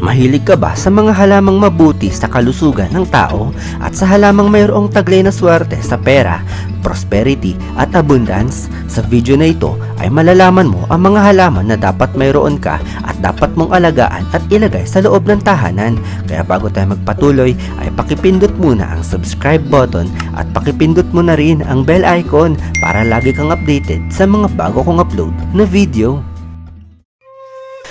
Mahilig ka ba sa mga halamang mabuti sa kalusugan ng tao at sa halamang mayroong taglay na swerte sa pera, prosperity at abundance? Sa video na ito ay malalaman mo ang mga halaman na dapat mayroon ka at dapat mong alagaan at ilagay sa loob ng tahanan. Kaya bago tayo magpatuloy ay pakipindot muna ang subscribe button at pakipindot mo na rin ang bell icon para lagi kang updated sa mga bago kong upload na video.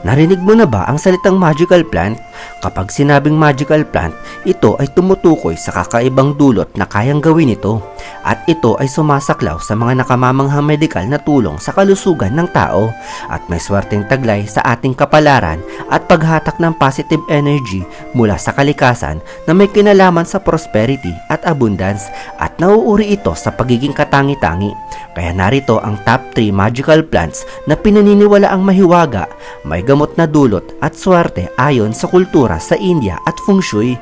Narinig mo na ba ang salitang magical plant? Kapag sinabing magical plant, ito ay tumutukoy sa kakaibang dulot na kayang gawin ito at ito ay sumasaklaw sa mga nakamamanghang medikal na tulong sa kalusugan ng tao at may swerteng taglay sa ating kapalaran at paghatak ng positive energy mula sa kalikasan na may kinalaman sa prosperity at abundance at nauuri ito sa pagiging katangi-tangi. Kaya narito ang top 3 magical plants na pinaniniwala ang mahiwaga, may gamot na dulot at swerte ayon sa kultura sa India at Feng Shui.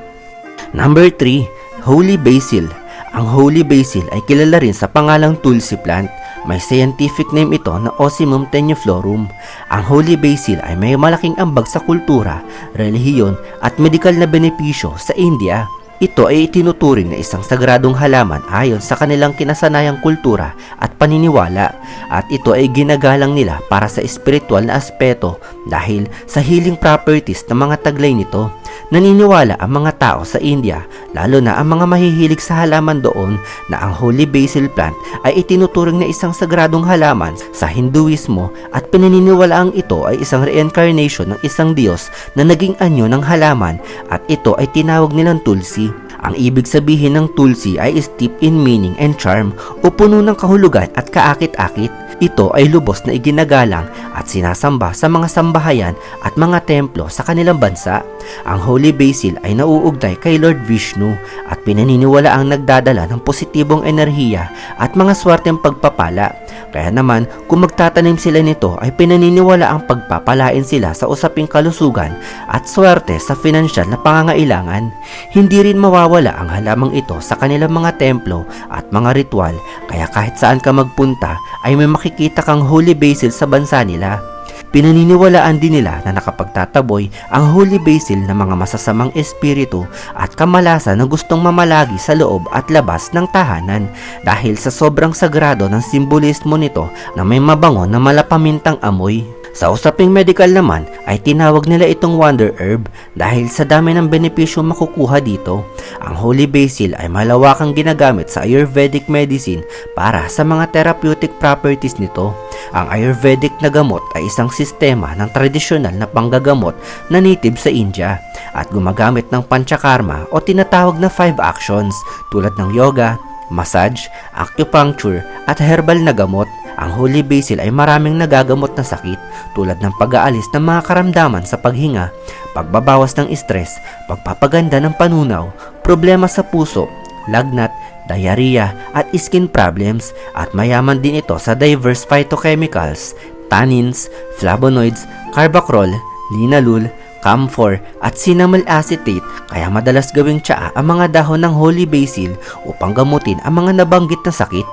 Number 3, Holy Basil. Ang Holy Basil ay kilala rin sa pangalang Tulsi plant. May scientific name ito na Ocimum tenuiflorum. Ang Holy Basil ay may malaking ambag sa kultura, relihiyon at medikal na benepisyo sa India. Ito ay itinuturing na isang sagradong halaman ayon sa kanilang kinasanayang kultura at paniniwala at ito ay ginagalang nila para sa espiritual na aspeto dahil sa healing properties ng mga taglay nito. Naniniwala ang mga tao sa India, lalo na ang mga mahihilig sa halaman doon na ang Holy Basil plant ay itinuturing na isang sagradong halaman sa Hinduismo at pinaniniwalaang ito ay isang reincarnation ng isang Diyos na naging anyo ng halaman at ito ay tinawag nilang tulsi. Ang ibig sabihin ng tulsi ay steep in meaning and charm o puno ng kahulugan at kaakit-akit. Ito ay lubos na iginagalang at sinasamba sa mga sambahayan at mga templo sa kanilang bansa. Ang Holy Basil ay nauugnay kay Lord Vishnu at pinaniniwala ang nagdadala ng positibong enerhiya at mga swerteng pagpapala. Kaya naman, kung magtatanim sila nito ay pinaniniwala ang pagpapalain sila sa usaping kalusugan at swerte sa pinansyal na pangangailangan. Hindi rin mawawala ang halamang ito sa kanilang mga templo at mga ritual kaya kahit saan ka magpunta ay may makikita kang holy basil sa bansa nila. Pinaniniwalaan din nila na nakapagtataboy ang holy basil ng mga masasamang espiritu at kamalasan na gustong mamalagi sa loob at labas ng tahanan dahil sa sobrang sagrado ng simbolismo nito na may mabango na malapamintang amoy. Sa usaping medical naman ay tinawag nila itong wonder herb dahil sa dami ng benepisyo makukuha dito. Ang holy basil ay malawakang ginagamit sa Ayurvedic medicine para sa mga therapeutic properties nito. Ang Ayurvedic na gamot ay isang sistema ng tradisyonal na panggagamot na native sa India at gumagamit ng panchakarma o tinatawag na five actions tulad ng yoga, massage, acupuncture at herbal na gamot. Ang holy basil ay maraming nagagamot na sakit tulad ng pag-aalis ng mga karamdaman sa paghinga, pagbabawas ng stress, pagpapaganda ng panunaw, problema sa puso, lagnat, diarrhea at skin problems at mayaman din ito sa diverse phytochemicals, tannins, flavonoids, carbacrol, linalool, camphor at cinnamon acetate kaya madalas gawing tsaa ang mga dahon ng holy basil upang gamutin ang mga nabanggit na sakit.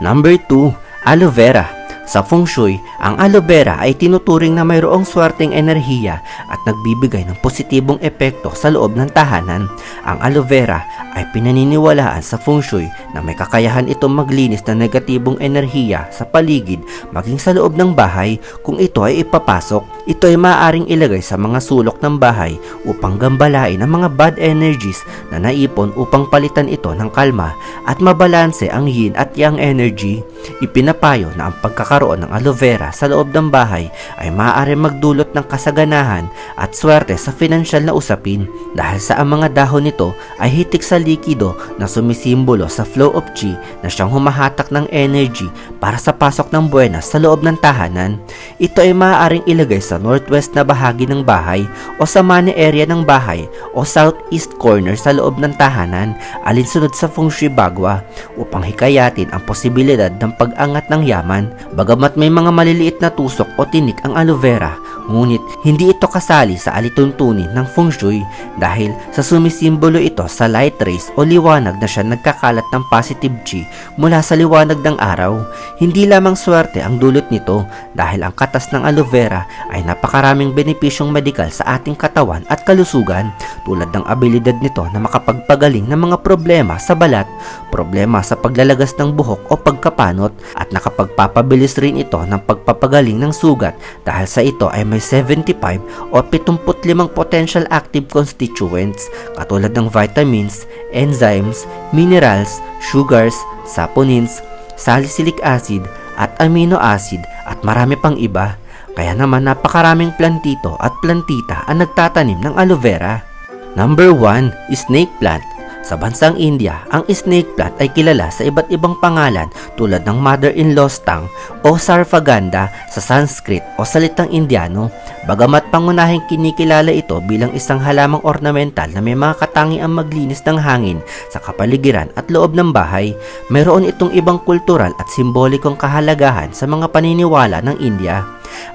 Number 2, aloe vera. Sa feng shui, ang aloe vera ay tinuturing na mayroong swerteng enerhiya at nagbibigay ng positibong epekto sa loob ng tahanan. Ang aloe vera ay pinaniniwalaan sa feng shui na may kakayahan itong maglinis ng negatibong enerhiya sa paligid maging sa loob ng bahay kung ito ay ipapasok. Ito ay maaaring ilagay sa mga sulok ng bahay upang gambalain ang mga bad energies na naipon upang palitan ito ng kalma at mabalanse ang yin at yang energy. Ipinapayo na ang pagkakaroon ng aloe vera sa loob ng bahay ay maaari magdulot ng kasaganahan at swerte sa financial na usapin dahil sa ang mga dahon nito ay hitik sa likido na sumisimbolo sa flow of chi na siyang humahatak ng energy para sa pasok ng buenas sa loob ng tahanan. Ito ay maaaring ilagay sa northwest na bahagi ng bahay o sa money area ng bahay o southeast corner sa loob ng tahanan alinsunod sa feng shui bagwa upang hikayatin ang posibilidad ng pag-angat ng yaman. Bagamat may mga maliliit na tusok o tinik ang aloe vera, ngunit hindi ito kasali sa alituntunin ng feng shui dahil sa sumisimbolo ito sa light rays o liwanag na siya nagkakalat ng positive chi mula sa liwanag ng araw. Hindi lamang swerte ang dulot nito dahil ang katas ng aloe vera ay napakaraming benepisyong medikal sa ating katawan at kalusugan tulad ng abilidad nito na makapagpagaling ng mga problema sa balat, problema sa paglalagas ng buhok o pagkapanot at nakapagpapabilis rin ito ng pagpapagaling ng sugat dahil sa ito ay may 75 o 75 potential active constituents katulad ng vitamins, enzymes, minerals, sugars, saponins, salicylic acid at amino acid at marami pang iba. Kaya naman napakaraming plantito at plantita ang nagtatanim ng aloe vera. Number 1, snake plant. Sa bansang India, ang snake plant ay kilala sa iba't ibang pangalan tulad ng mother-in-law's tongue o sarfaganda sa Sanskrit o salitang Indiano. Bagamat pangunahing kinikilala ito bilang isang halamang ornamental na may mga katangiang maglinis ng hangin sa kapaligiran at loob ng bahay, mayroon itong ibang kultural at simbolikong kahalagahan sa mga paniniwala ng India.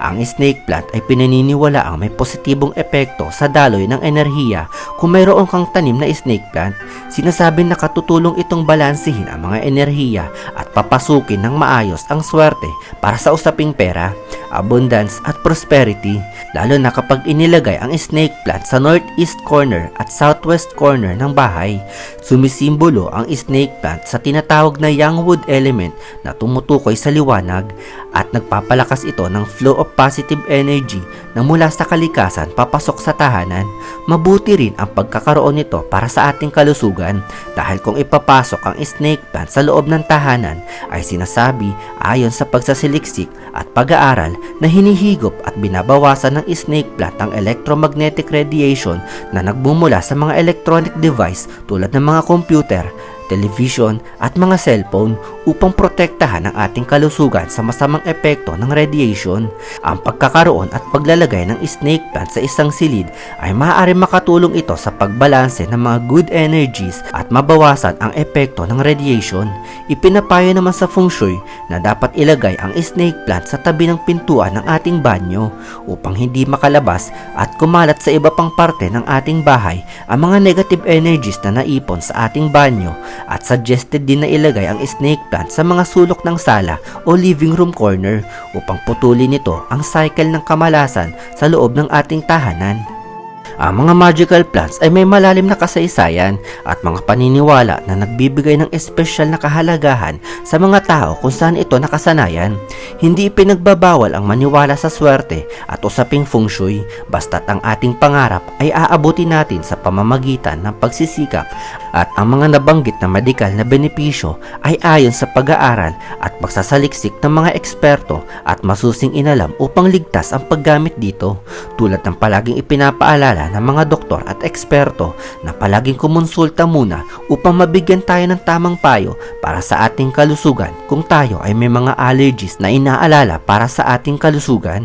Ang snake plant ay pinaniniwala ang may positibong epekto sa daloy ng enerhiya kung mayroon kang tanim na snake plant. Sinasabing nakatutulong itong balansihin ang mga enerhiya at papasukin ng maayos ang swerte para sa usaping pera, abundance at prosperity, lalo na kapag inilagay ang snake plant sa northeast corner at southwest corner ng bahay. Sumisimbolo ang snake plant sa tinatawag na young wood element na tumutukoy sa liwanag at nagpapalakas ito ng flow of positive energy na mula sa kalikasan papasok sa tahanan. Mabuti rin ang pagkakaroon nito para sa ating kalusugan dahil kung ipapasok ang snake plant sa loob ng tahanan ay sinasabi ayon sa pagsasiliksik at pag-aaral na hinihigop at binabawasan ng snake plant ang electromagnetic radiation na nagbumula sa mga electronic device tulad ng mga computer, television at mga cellphone upang protektahan ang ating kalusugan sa masamang epekto ng radiation. Ang pagkakaroon at paglalagay ng snake plant sa isang silid ay maaari makatulong ito sa pagbalanse ng mga good energies at mabawasan ang epekto ng radiation. Ipinapayo naman sa feng shui na dapat ilagay ang snake plant sa tabi ng pintuan ng ating banyo upang hindi makalabas at kumalat sa iba pang parte ng ating bahay ang mga negative energies na naipon sa ating banyo at suggested din na ilagay ang snake plant sa mga sulok ng sala o living room corner upang putulin nito ang cycle ng kamalasan sa loob ng ating tahanan. Ang mga magical plants ay may malalim na kasaysayan at mga paniniwala na nagbibigay ng espesyal na kahalagahan sa mga tao kung saan ito nakasanayan. Hindi pinagbabawal ang maniwala sa swerte at usaping feng shui basta't ang ating pangarap ay aabuti natin sa pamamagitan ng pagsisikap at ang mga nabanggit na medikal na benepisyo ay ayon sa pag-aaral at pagsasaliksik ng mga eksperto at masusing inalam upang ligtas ang paggamit dito tulad ng palaging ipinapaalala ng mga doktor at eksperto na palaging kumonsulta muna upang mabigyan tayo ng tamang payo para sa ating kalusugan kung tayo ay may mga allergies na inaalala para sa ating kalusugan.